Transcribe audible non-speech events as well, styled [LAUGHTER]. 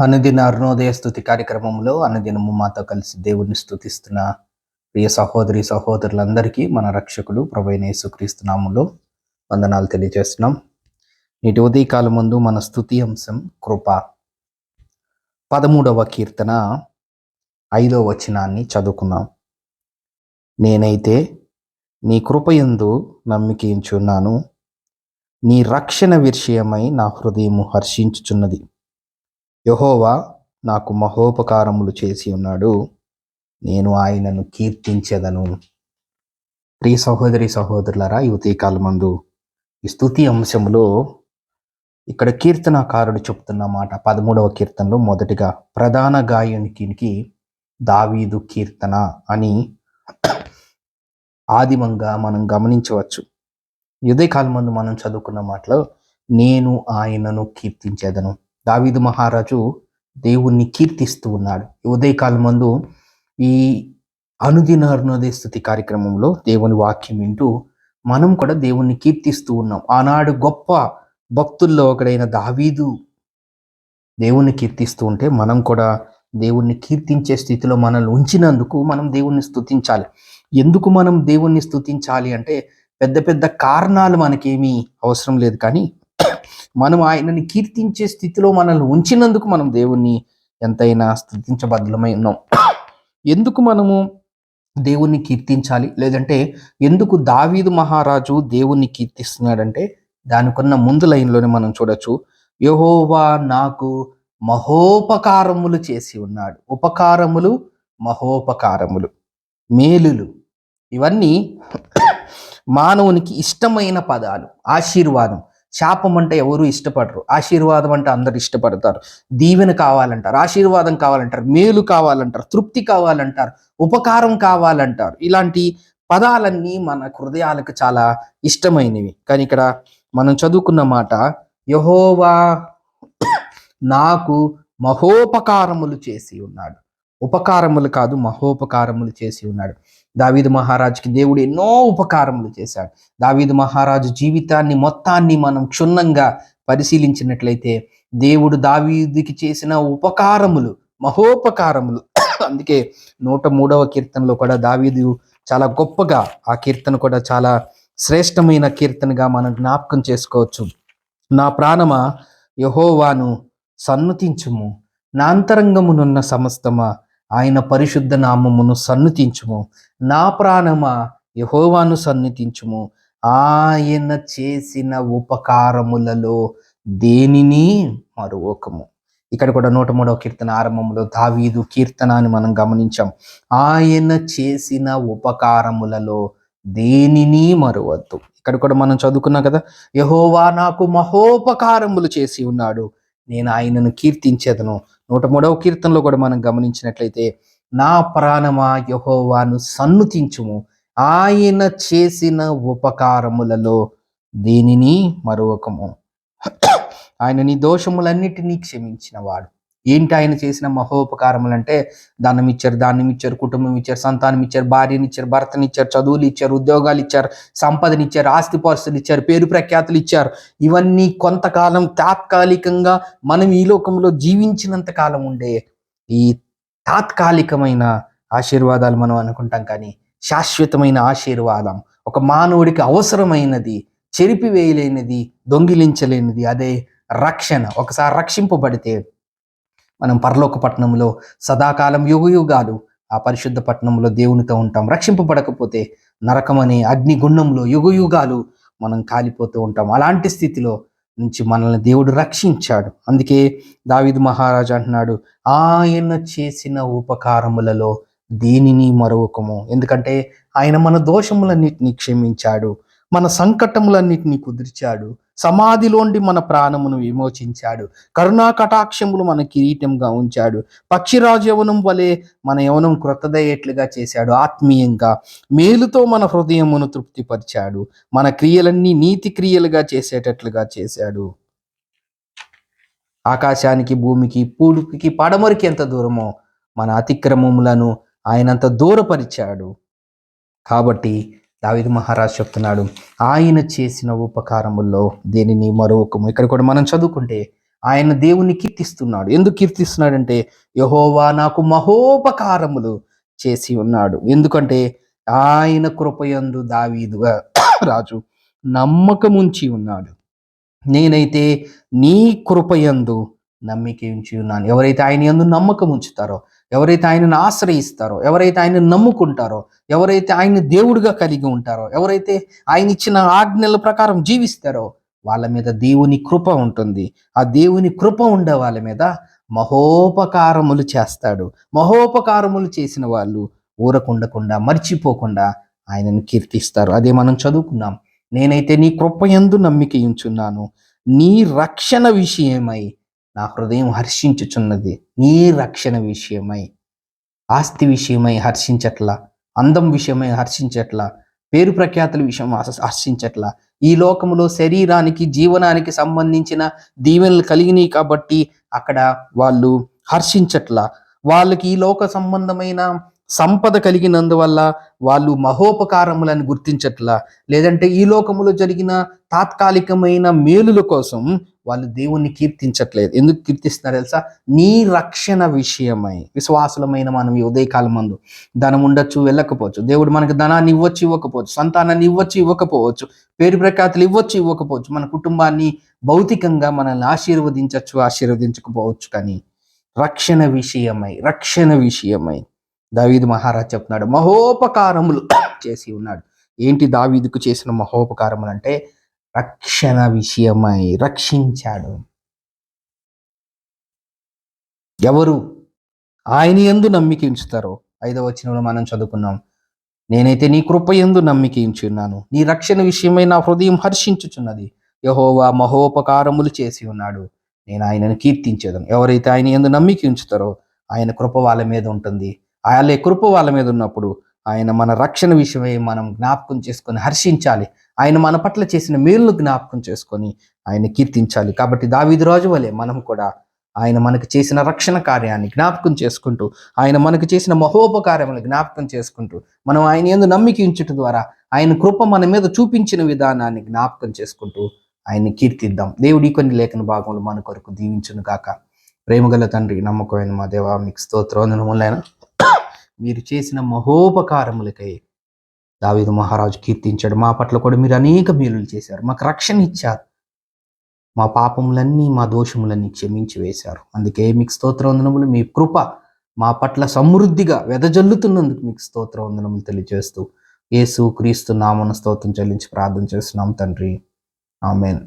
అనుదిన అరుణోదయ స్థుతి కార్యక్రమంలో అనుదినము మాతో కలిసి దేవుడిని స్థుతిస్తున్న ప్రియ సహోదరి సహోదరులందరికీ మన రక్షకుడు ప్రభైన యేసుక్రీస్తు నామంలో వందనాలు తెలియజేస్తున్నాం. నేటి ఉదయకాలం ముందు మన స్థుతి అంశం కృప. పదమూడవ కీర్తన ఐదవ వచనాన్ని చదువుకున్నాం నేనైతే నీ కృపయందు నమ్మికించున్నాను నీ రక్షణ విషయమై నా హృదయము హర్షించుచున్నది. యహోవా నాకు మహోపకారములు చేసి ఉన్నాడు. నేను ఆయనను కీర్తించెదను. ప్రియ సహోదరి సహోదరులరా యువతీ కాలమందు ఈ స్థుతి అంశంలో ఇక్కడ కీర్తనాకారుడు చెప్తున్న మాట పదమూడవ కీర్తనలో మొదటిగా ప్రధాన గాయనికి దావీదు కీర్తన అని ఆదిమంగా మనం గమనించవచ్చు. యుదయకాలం ముందు మనం చదువుకున్న మాటలో నేను ఆయనను కీర్తించేదను. దావీదు మహారాజు దేవుణ్ణి కీర్తిస్తూ ఉన్నాడు. ఉదయకాలం ముందు ఈ అనుదిన అరుణోదయ స్థుతి కార్యక్రమంలో దేవుని వాక్యం వింటూ మనం కూడా దేవుణ్ణి కీర్తిస్తూ ఉన్నాం. ఆనాడు గొప్ప భక్తుల్లో ఒకడైన దావీదు దేవుణ్ణి కీర్తిస్తూ ఉంటే మనం కూడా దేవుణ్ణి కీర్తించే స్థితిలో మనల్ని ఉంచినందుకు మనం దేవుణ్ణి స్థుతించాలి ఎందుకు మనం దేవుణ్ణి స్థుతించాలి అంటే పెద్ద పెద్ద కారణాలు మనకేమీ అవసరం లేదు కానీ మనం ఆయనని కీర్తించే స్థితిలో మనల్ని ఉంచినందుకు మనం దేవుణ్ణి ఎంతైనా స్థుతించబద్ధమై ఉన్నాం. ఎందుకు మనము దేవుణ్ణి కీర్తించాలి? లేదంటే ఎందుకు దావీదు మహారాజు దేవుణ్ణి కీర్తిస్తున్నాడంటే దానికున్న ముందు లైన్లోనే మనం చూడొచ్చు. యహోవా నాకు మహోపకారములు చేసి ఉన్నాడు. ఉపకారములు మహోపకారములు మేలులు. ఇవన్నీ మానవునికి ఇష్టమైన పదాలు ఆశీర్వాదం. శాపం అంటే ఎవరు ఇష్టపడరు. ఆశీర్వాదం అంటే అందరు ఇష్టపడతారు. దీవెన కావాలంటారు ఆశీర్వాదం కావాలంటారు మేలు కావాలంటారు తృప్తి కావాలంటారు ఉపకారం కావాలంటారు. ఇలాంటి పదాలన్నీ మన హృదయాలకు చాలా ఇష్టమైనవి. కానీ ఇక్కడ మనం చదువుకున్న మాట యహోవా నాకు మహోపకారములు చేసి ఉన్నాడు. ఉపకారములు కాదు మహోపకారములు చేసి ఉన్నాడు. దావీదు మహారాజుకి దేవుడు ఎన్నో ఉపకారములు చేశాడు. దావీదు మహారాజు జీవితాన్ని మొత్తాన్ని మనం క్షుణ్ణంగా పరిశీలించినట్లయితే దేవుడు దావీదుకి చేసిన ఉపకారములు మహోపకారములు. అందుకే నూట మూడవ కీర్తనలో కూడా దావీదు చాలా గొప్పగా ఆ కీర్తన కూడా చాలా శ్రేష్టమైన కీర్తనగా మనం జ్ఞాపకం చేసుకోవచ్చు. నా ప్రాణమ యహోవాను సన్నుతించుము నా అంతరంగమునున్న సమస్తమా ఆయన పరిశుద్ధ నామమును సన్నుతించుము. నా ప్రాణమా యహోవాను సన్నిధించుము. ఆయన చేసిన ఉపకారములలో దేనిని మరువకము. ఇక్కడ కూడా నూట మూడవ కీర్తన ఆరంభంలో దావీదు కీర్తన అని మనం గమనించాం. ఆయన చేసిన ఉపకారములలో దేనిని మరువద్దు. ఇక్కడ కూడా మనం చదువుకున్నాం కదా యహోవా నాకు మహోపకారములు చేసి ఉన్నాడు. నేను ఆయనను కీర్తించేదను. నూట మూడవ కీర్తనలో కూడా మనం గమనించినట్లయితే నా ప్రాణమా యహోవాను సన్నుతించుము. ఆయన చేసిన ఉపకారములలో దేనిని మరొకము. ఆయన నీ దోషములన్నిటినీ క్షమించిన వాడు ఏంటి ఆయన చేసిన మహోపకారములు అంటే దానం ఇచ్చారు దానం ఇచ్చారు కుటుంబం ఇచ్చారు సంతానం ఇచ్చారు భార్యని ఇచ్చారు భర్తని ఇచ్చారు చదువులు ఇచ్చారు ఉద్యోగాలు ఇచ్చారు సంపదని ఇచ్చారు ఆస్తి పాస్తులు ఇచ్చారు పేరు ప్రఖ్యాతులు ఇచ్చారు ఇవన్నీ కొంతకాలం తాత్కాలికంగా మనం ఈ లోకంలో జీవించినంత కాలం ఉండే ఈ తాత్కాలికమైన ఆశీర్వాదాలు మనం అనుకుంటాం కానీ శాశ్వతమైన ఆశీర్వాదం ఒక మానవుడికి అవసరమైనది చెరిపివేయలేనిది దొంగిలించలేనిది అదే రక్షణ. ఒకసారి రక్షింపబడితే మనం పరలోక పట్టణంలో సదాకాలం యుగయుగాలు ఆ పరిశుద్ధ పట్టణంలో దేవునితో ఉంటాం. రక్షింపబడకపోతే నరకమనే అగ్నిగుండంలో యుగయుగాలు మనం కాలిపోతూ ఉంటాం. అలాంటి స్థితిలో నుంచి మనల్ని దేవుడు రక్షించాడు. అందుకే దావిద్ మహారాజు అంటున్నాడు ఆయన చేసిన ఉపకారములలో దేనిని మరొకము? ఎందుకంటే ఆయన మన దోషములన్నిటిని క్షమించాడు. మన సంకటములన్నిటినీ కుదిర్చాడు. సమాధిలోండి మన ప్రాణమును విమోచించాడు. కరుణా కటాక్షములు మన కిరీటంగా ఉంచాడు. పక్షిరాజు యవనం వలె మన యవనం క్రొత్తదయ్యేట్లుగా చేశాడు. ఆత్మీయంగా మేలుతో మన హృదయమును తృప్తిపరిచాడు. మన క్రియలన్నీ నీతి క్రియలుగా చేసేటట్లుగా చేశాడు. ఆకాశానికి భూమికి పూలుకి పడమరికి ఎంత దూరమో మన అతిక్రమములను ఆయనంత దూరపరిచాడు. కాబట్టి దావిదు మహారాజ్ చెప్తున్నాడు ఆయన చేసిన ఉపకారముల్లో దేనిని మరొకము? ఇక్కడ కూడా మనం చదువుకుంటే ఆయన దేవుని కీర్తిస్తున్నాడు. ఎందుకు కీర్తిస్తున్నాడంటే యహోవా నాకు మహోపకారములు చేసి ఉన్నాడు. ఎందుకంటే ఆయన కృపయందు దావీదు [COUGHS] రాజు నమ్మకముంచి ఉన్నాడు. నేనైతే నీ కృపయందు నమ్మిక ఉంచి ఉన్నాను. ఎవరైతే ఆయన యందు నమ్మకం ఉంచుతారో ఎవరైతే ఆయనను ఆశ్రయిస్తారో ఎవరైతే ఆయన నమ్ముకుంటారో ఎవరైతే ఆయన దేవుడిగా కలిగి ఉంటారో ఎవరైతే ఆయన ఇచ్చిన ఆజ్ఞల ప్రకారం జీవిస్తారో వాళ్ళ మీద దేవుని కృప ఉంటుంది. ఆ దేవుని కృప ఉండే వాళ్ళ మీద మహోపకారములు చేస్తాడు. మహోపకారములు చేసిన వాళ్ళు ఊరకుండకుండా మర్చిపోకుండా ఆయనను కీర్తిస్తారు. అదే మనం చదువుకున్నాం. నేనైతే నీ కృప ఎందు నమ్మిక ఉంచున్నాను. నీ రక్షణ విషయమై నా హృదయం హర్షించుచున్నది. నీ రక్షణ విషయమై ఆస్తి విషయమై హర్షించట్లా అందం విషయమై హర్షించట్లా పేరు ప్రఖ్యాతుల విషయం హర్షించట్లా. ఈ లోకములో శరీరానికి జీవనానికి సంబంధించిన దీవెనలు కలిగినాయి కాబట్టి అక్కడ వాళ్ళు హర్షించట్లా. వాళ్ళకి ఈ లోక సంబంధమైన సంపద కలిగినందువల్ల వాళ్ళు మహోపకారములను గుర్తించట్లా. లేదంటే ఈ లోకములో జరిగిన తాత్కాలికమైన మేలుల కోసం వాళ్ళు దేవుణ్ణి కీర్తించట్లేదు. ఎందుకు కీర్తిస్తున్నారు తెలుసా? నీ రక్షణ విషయమై. విశ్వాసులమైన మనం ఈ ఉదయకాలం మందు ధనం ఉండొచ్చు వెళ్ళకపోవచ్చు. దేవుడు మనకు ధనాన్ని ఇవ్వచ్చు ఇవ్వకపోవచ్చు. సంతానాన్ని ఇవ్వచ్చు ఇవ్వకపోవచ్చు. పేరు ప్రఖ్యాతులు ఇవ్వచ్చు ఇవ్వకపోవచ్చు. మన కుటుంబాన్ని భౌతికంగా మనల్ని ఆశీర్వదించవచ్చు ఆశీర్వదించకపోవచ్చు కానీ రక్షణ విషయమై రక్షణ విషయమై దావీదు మహారాజ్ చెప్తున్నాడు మహోపకారములు చేసి ఉన్నాడు. ఏంటి దావీదుకు చేసిన మహోపకారములు అంటే రక్షణ విషయమై రక్షించాడు. ఎవరు ఆయన ఎందు నమ్మిక ఉంచుతారో? ఐదవ వచనంలో మనం చదువుకున్నాం నేనైతే నీ కృప ఎందు నమ్మిక ఉంచున్నాను నీ రక్షణ విషయమై నా హృదయం హర్షించుచున్నది. యహోవా మహోపకారములు చేసి ఉన్నాడు. నేను ఆయనను కీర్తించేదను. ఎవరైతే ఆయన ఎందు నమ్మిక ఉంచుతారో ఆయన కృప వాళ్ళ మీద ఉంటుంది. ఆయన కృప వాళ్ళ మీద ఉన్నప్పుడు ఆయన మన రక్షణ విషయమై మనం జ్ఞాపకం చేసుకొని హర్షించాలి. ఆయన మన పట్ల చేసిన మేలును జ్ఞాపకం చేసుకొని ఆయన కీర్తించాలి. కాబట్టి దావిది రోజు వలె మనం కూడా ఆయన మనకు చేసిన రక్షణ కార్యాన్ని జ్ఞాపకం చేసుకుంటూ ఆయన మనకు చేసిన మహోపకార్యములను జ్ఞాపకం చేసుకుంటూ మనం ఆయన ఎందు నమ్మిక ఉంచుట ద్వారా ఆయన కృప మన మీద చూపించిన విధానాన్ని జ్ఞాపకం చేసుకుంటూ ఆయన్ని కీర్తిద్దాం. దేవుడి కొన్ని లేఖన భాగంలో మన కొరకు దీవించును గాక ప్రేమగల తండ్రి నమ్మకమైన మా దేవా మీకు స్తోత్రోదనములైన మీరు చేసిన మహోపకారములకై దావీదు మహారాజు కీర్తించాడు. మా పట్ల కూడా మీరు అనేక మేలులు చేశారు. మాకు రక్షణ ఇచ్చారు. మా పాపములన్నీ మా దోషములన్నీ క్షమించి వేశారు. అందుకే మీకు స్తోత్రవందనములు. మీ కృప మా పట్ల సమృద్ధిగా వెదజల్లుతున్నందుకు మీకు స్తోత్రవందనములు తెలియజేస్తూ యేసు క్రీస్తు నామన స్తోత్రం చెల్లించి ప్రార్థన చేస్తున్నాం తండ్రి. ఆమెన్.